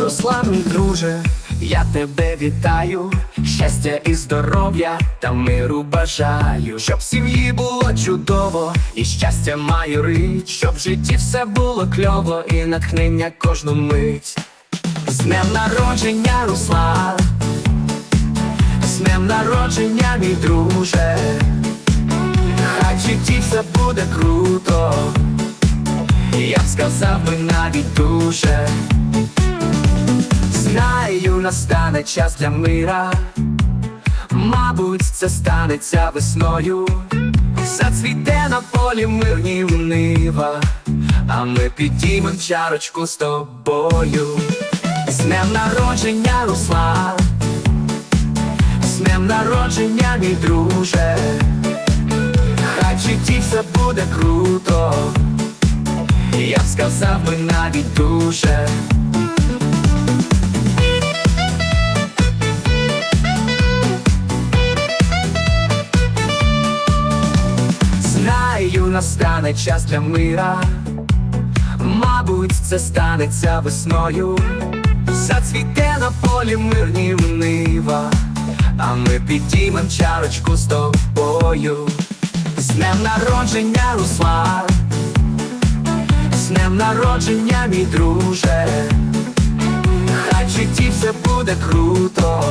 Руслан, друже, я тебе вітаю, щастя і здоров'я та миру бажаю, щоб сім'ї було чудово, і щастя маю рить, щоб в житті все було кльово і натхнення кожну мить. З днем народження, Руслан, з днем народження, мій друже, хай в житті все буде круто, я б сказав би навіть дуже. Знаю, настане час для мира, мабуть, це станеться весною. Зацвіте на полі мирні нива, а ми підіймем чарочку з тобою. З днем народження, Руслан, з днем народження, мій друже, хай житті все буде круто, я б сказав би навіть дуже. Настане час для мира, мабуть, це станеться весною. Зацвіте на полі мирні нива, а ми підіймем чарочку з тобою. З днем народження, Руслан, з днем народження, мій друже, хай в житті все буде круто,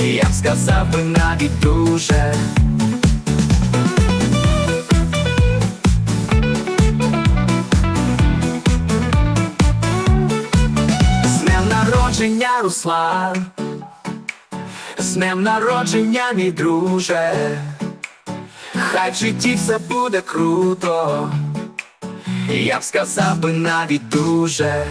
я б сказав би навіть дуже. Народження, Руслан, з днем народження, мій друже, хай в житті все буде круто, я б сказав би навіть дуже.